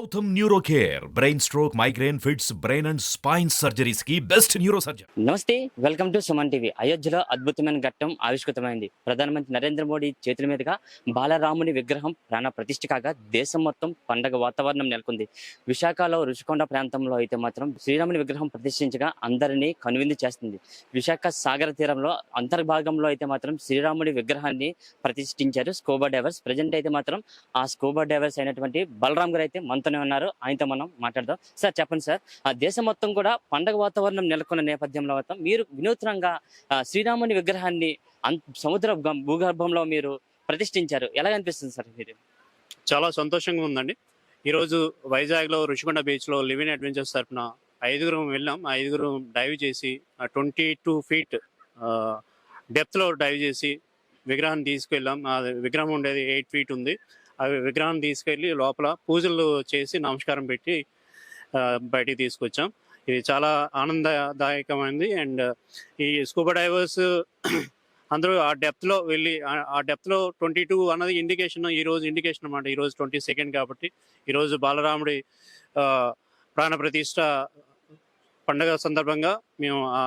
Gautam neuro care brain stroke migraine fits brain and spine సర్జరీస్కి best neuro surgeon నమస్తే welcome to Suman TV. అయోధ్యలో అద్భుతమైన ఘట్టం ఆవిష్కృతమైంది. ప్రధానమంత్రి నరేంద్ర మోడీ చేతుల మీదుగా బాలరాముని విగ్రహం ప్రాణ ప్రతిష్ఠ కాగా దేశం మొత్తం పండగ వాతావరణం నెలకొంది. విశాఖలో రుషికొండ ప్రాంతంలో అయితే మాత్రం శ్రీరాముని విగ్రహం ప్రతిష్ఠించగా అందరినీ కనువిందు చేస్తుంది. విశాఖ సాగర తీరంలో అంతర్భాగంలో అయితే మాత్రం శ్రీరాముడి విగ్రహాన్ని ప్రతిష్ఠించారు స్కూబా డైవర్స్. ప్రజెంట్ అయితే మాత్రం ఆ స్కూబా డైవర్స్ అయినటువంటి బలరాం గారు అయితే మనతోనే ఉన్నారు. ఆయనతో మనం మాట్లాడదాం. సార్ చెప్పండి సార్. ఆ దేశం మొత్తం కూడా పండగ వాతావరణం నెలకొన్న నేపథ్యంలో మొత్తం మీరు వినూత్నంగా శ్రీరాముని విగ్రహాన్ని సముద్ర భూగర్భంలో మీరు ప్రతిష్ఠించారు. ఎలా అనిపిస్తుంది సార్ మీరు చాలా సంతోషంగా ఉందండి. ఈరోజు వైజాగ్లో రుషికొండ బీచ్లో లివిన్ అడ్వెంచర్స్ తరఫున ఐదుగురం వెళ్ళాం. ఐదుగురం డైవ్ చేసి ట్వంటీ టూ ఫీట్ డెప్త్లో డైవ్ చేసి విగ్రహాన్ని తీసుకెళ్ళాం. ఆ విగ్రహం ఉండేది ఎయిట్ ఫీట్ ఉంది. ఆ విగ్రహాన్ని తీసుకెళ్ళి లోపల పూజలు చేసి నమస్కారం పెట్టి బయటికి తీసుకొచ్చాం. ఇది చాలా ఆనందదాయకమైంది. అండ్ ఈ స్కూబా డైవర్స్ అందరూ ఆ డెప్త్లో వెళ్ళి ఆ- డెప్త్లో ట్వంటీ టూ అన్నది ఇండికేషన్ ఈ రోజు ఇండికేషన్ అనమాట ఈరోజు ట్వంటీ సెకండ్ కాబట్టి ఈరోజు బాలరాముడి ప్రాణప్రతిష్ట ప్రాణ ప్రతిష్ట పండగ సందర్భంగా మేము ఆ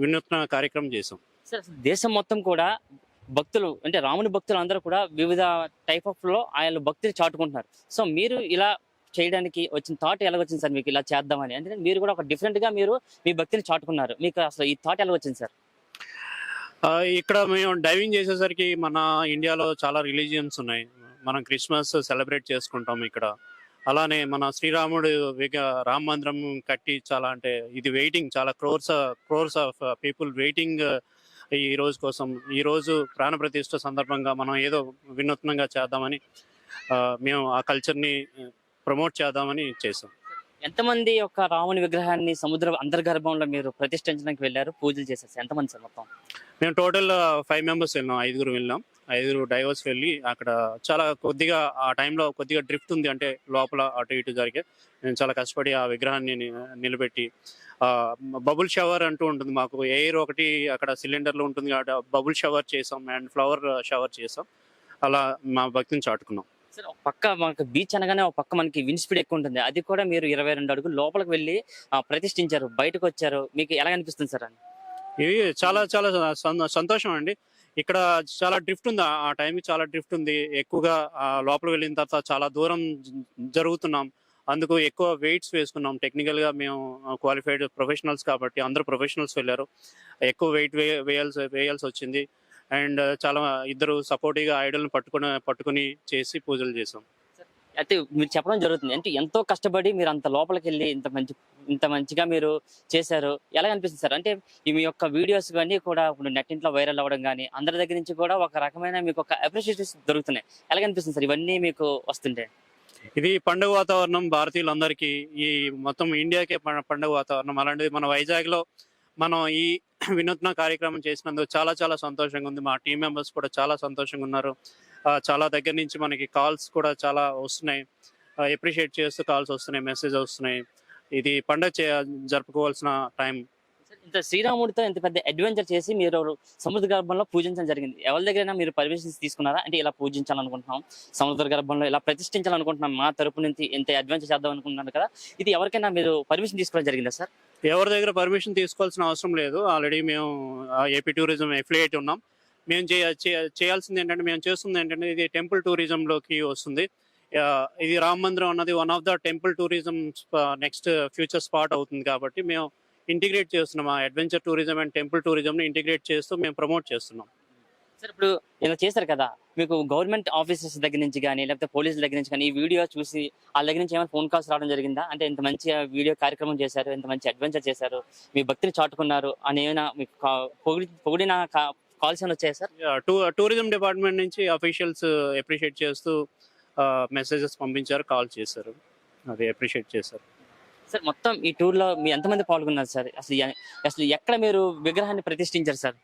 వినూత్న కార్యక్రమం చేసాం సార్ దేశం మొత్తం కూడా భక్తులు అంటే రాముని భక్తులు అందరూ కూడా వివిధ టైప్ ఆఫ్లో ఆయన భక్తిని చాటుకుంటున్నారు. సో మీరు ఇలా చేయడానికి వచ్చిన థాట్ ఎలా వచ్చింది సార్ మీకు ఇలా చేద్దామని? అంటే మీరు కూడా ఒక డిఫరెంట్గా మీరు మీ భక్తిని చాటుకున్నారు. మీకు అసలు ఈ థాట్ ఎలా వచ్చింది సార్ ఇక్కడ మేము డైవింగ్ చేసేసరికి మన ఇండియాలో చాలా రిలీజియన్స్ ఉన్నాయి. మనం క్రిస్మస్ సెలబ్రేట్ చేసుకుంటాం ఇక్కడ. అలానే మన శ్రీరాముడు రామ మందిరం కట్టి చాలా అంటే ఇది వెయిటింగ్ చాలా crores crores of people waiting ఈ రోజు కోసం ఈ రోజు ప్రాణ ప్రతిష్ఠ సందర్భంగా మనం ఏదో వినూత్నంగా చేద్దామని మేము ఆ కల్చర్ని ప్రమోట్ చేద్దామని చేసాం ఎంతమంది యొక్క రాముని విగ్రహాన్ని సముద్ర అంతర్గర్భంలో మీరు ప్రతిష్ఠించడానికి వెళ్ళారు? పూజలు చేసేసి ఎంతమంది సార్ మొత్తం? మేము టోటల్ ఫైవ్ మెంబర్స్ వెళ్ళాం ఐదుగురు వెళ్ళాం. ఐదుగురు డైవర్స్ వెళ్ళి అక్కడ చాలా కొద్దిగా ఆ టైంలో కొద్దిగా డ్రిఫ్ట్ ఉంది. అంటే లోపల అటు ఇటు జరిగే నేను చాలా కష్టపడి ఆ విగ్రహాన్ని నిలబెట్టి బబుల్ షవర్ అంటూ ఉంటుంది మాకు. ఎయిర్ ఒకటి అక్కడ సిలిండర్లో ఉంటుంది కాబట్టి బబుల్ షవర్ చేసాం అండ్ ఫ్లవర్ షవర్ చేసాం. అలా మా భక్తిని చాటుకున్నాం. సార్ ఒక పక్క మనకు బీచ్ అనగానే ఒక పక్క మనకి విండ్ స్పీడ్ ఎక్కువ ఉంటుంది. అది కూడా మీరు ఇరవై రెండు అడుగులు లోపలికి వెళ్ళి ప్రతిష్ఠించారు. బయటకు వచ్చారు. మీకు ఎలా అనిపిస్తుంది సార్ అని ఇది చాలా చాలా సంతోషం అండి. ఇక్కడ చాలా డ్రిఫ్ట్ ఉంది. ఆ టైంకి చాలా డ్రిఫ్ట్ ఉంది. ఎక్కువగా ఆ లోపల వెళ్ళిన తర్వాత చాలా దూరం జరుగుతున్నాం. అందుకు ఎక్కువ వెయిట్స్ వేసుకున్నాం. టెక్నికల్గా మేము క్వాలిఫైడ్ ప్రొఫెషనల్స్ కాబట్టి అందరూ ప్రొఫెషనల్స్ వెళ్ళారు. ఎక్కువ వెయిట్ వే వేయాల్సి వేయాల్సి వచ్చింది. అండ్ చాలా ఇద్దరు సపోర్టివ్గా ఐడల్ని పట్టుకుని పట్టుకుని చేసి పూజలు చేసాం. అయితే మీరు చెప్పడం జరుగుతుంది. అంటే ఎంతో కష్టపడి మీరు అంత లోపలికి వెళ్ళి ఇంత మంచి ఇంత మంచిగా మీరు చేశారు. ఎలా అనిపిస్తుంది సార్? అంటే మీ యొక్క వీడియోస్ కానీ కూడా ఇప్పుడు నెట్ ఇంట్లో వైరల్ అవ్వడం కానీ అందరి దగ్గర నుంచి కూడా ఒక రకమైన మీకు ఒక అప్రిషియేషన్స్ దొరుకుతున్నాయి. ఎలా అనిపిస్తుంది సార్ ఇవన్నీ మీకు వస్తుంటే? ఇది పండుగ వాతావరణం భారతీయులందరికీ ఈ మొత్తం ఇండియాకే పండుగ వాతావరణం. అలాంటిది మన వైజాగ్లో మనం ఈ వినూత్న కార్యక్రమం చేసినందుకు చాలా చాలా సంతోషంగా ఉంది. మా టీం మెంబర్స్ కూడా చాలా సంతోషంగా ఉన్నారు. చాలా దగ్గర నుంచి మనకి కాల్స్ కూడా చాలా వస్తున్నాయి. ఎప్రిషియేట్ చేస్తూ కాల్స్ వస్తున్నాయి మెసేజ్ వస్తున్నాయి. ఇది పండుగ చే జరుపుకోవాల్సిన టైం ఇంత శ్రీరాముడితో ఇంత పెద్ద అడ్వెంచర్ చేసి మీరు సముద్ర గర్భంలో పూజించడం జరిగింది. ఎవరి దగ్గరైనా మీరు పర్మిషన్స్ తీసుకున్నారా? అంటే ఇలా పూజించాలనుకుంటున్నాం సముద్ర గర్భంలో ఇలా ప్రతిష్ఠించాలనుకుంటున్నాం మా తరపు నుంచి ఇంత అడ్వెంచర్ చేద్దాం అనుకుంటున్నాను కదా ఇది ఎవరికైనా మీరు పర్మిషన్ తీసుకోవడం జరిగిందా సార్? ఎవరి దగ్గర పర్మిషన్ తీసుకోవాల్సిన అవసరం లేదు. ఆల్రెడీ మేము ఏపీ టూరిజం ఎఫిలియేట్ ఉన్నాం. మేము చేయ- చేయాల్సింది ఏంటంటే మేము చేస్తుంది ఏంటంటే ఇది టెంపుల్ టూరిజంలోకి వస్తుంది. ఇది రామ మందిరం అన్నది one of the temple tourism next future spot అవుతుంది కాబట్టి మేము ఇంటిగ్రేట్ చేస్తున్నాం. ఆ అడ్వెంచర్ టూరిజం అండ్ టెంపుల్ టూరిజంని ఇంటిగ్రేట్ చేస్తూ మేము ప్రమోట్ చేస్తున్నాం. సార్ ఇప్పుడు ఇలా చేశారు కదా మీకు గవర్నమెంట్ ఆఫీసర్స్ దగ్గర నుంచి కానీ లేకపోతే పోలీసుల దగ్గర నుంచి కానీ ఈ వీడియో చూసి వాళ్ళ దగ్గర నుంచి ఏమైనా ఫోన్ కాల్స్ రావడం జరిగిందా? అంటే ఇంత మంచి వీడియో కార్యక్రమం చేశారు ఇంత మంచి అడ్వెంచర్ చేశారు మీ భక్తిని చాటుకున్నారు అని ఏమైనా మీకు కా- పొగిడిన కాల్స్ వచ్చాయా సార్? టూ టూరిజం డిపార్ట్మెంట్ నుంచి అఫీషియల్స్ అప్రిషియేట్ చేస్తూ మెసేజెస్ పంపించారు కాల్ చేశారు. అది అప్రిషియేట్ చేశారు. సార్ మొత్తం ఈ టూర్లో మీ ఎంతమంది పాల్గొన్నారు సార్? అసలు అసలు ఎక్కడ మీరు విగ్రహాన్ని ప్రతిష్ఠించారు సార్?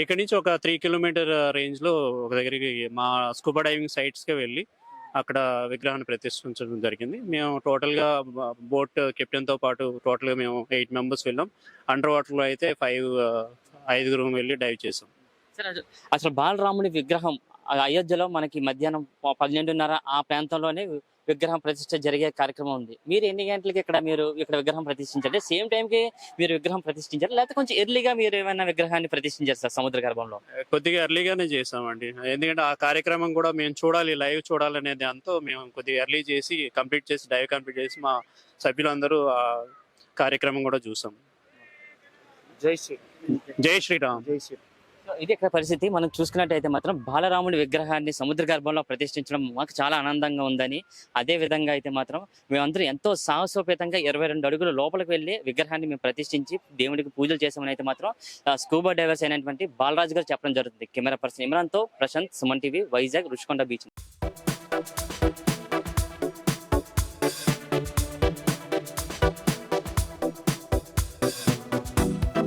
ఇక్కడ నుంచి ఒక త్రీ కిలోమీటర్ రేంజ్లో ఒక దగ్గరికి మా స్కూబా డైవింగ్ సైట్స్కి వెళ్ళి అక్కడ విగ్రహాన్ని ప్రతిష్ఠించడం జరిగింది. మేము టోటల్గా బోట్ కెప్టెన్తో పాటు టోటల్గా మేము ఎయిట్ మెంబర్స్ వెళ్ళాం. అండర్ వాటర్లో అయితే ఫైవ్ ఐదుగురు వెళ్ళి డైవ్ చేసాం. సార్ అసలు- బాలరాముని విగ్రహం అయోధ్యలో మనకి మధ్యాహ్నం పన్నెండున్నర ఆ ప్రాంతంలోనే విగ్రహం ప్రతిష్ట జరిగే కార్యక్రమం ఉంది. మీరు ఎన్ని గంటలకి ఇక్కడ మీరు ఇక్కడ విగ్రహం ప్రతిష్ఠించారు? సేమ్ టైంకి మీరు విగ్రహం ప్రతిష్ఠించారు? లేకపోతే కొంచెం ఎర్లీగా మీరు ఏమైనా విగ్రహాన్ని ప్రతిష్ఠించారు సార్ సముద్ర గర్భంలో? కొద్దిగా ఎర్లీగానే చేసామండి. ఎందుకంటే ఆ కార్యక్రమం కూడా మేము చూడాలి లైవ్ చూడాలనే దాంతో మేము కొద్దిగా ఎర్లీ చేసి కంప్లీట్ చేసి డైవ్ కంప్లీట్ చేసి మా సభ్యులందరూ ఆ కార్యక్రమం కూడా చూసాం. జై శ్రీ. జై శ్రీరామ్. జై శ్రీ. సో ఇది ఇక్కడ పరిస్థితి. మనం చూసుకున్నట్టయితే మాత్రం బాలరాముడి విగ్రహాన్ని సముద్ర గర్భంలో ప్రతిష్ఠించడం మాకు చాలా ఆనందంగా ఉందని అదే విధంగా అయితే మాత్రం మేమందరం ఎంతో సాహసోపేతంగా ఇరవై రెండు అడుగుల లోపలికి వెళ్ళి విగ్రహాన్ని మేము ప్రతిష్ఠించి దేవుడికి పూజలు చేసామని అయితే మాత్రం స్కూబా డైవర్స్ అయినటువంటి బాలరాజు గారు చెప్పడం జరుగుతుంది. కెమెరా పర్సన్ ఇమ్రాన్తో ప్రశాంత్ సుమన్ టీవీ వైజాగ్ రుషికొండ బీచ్.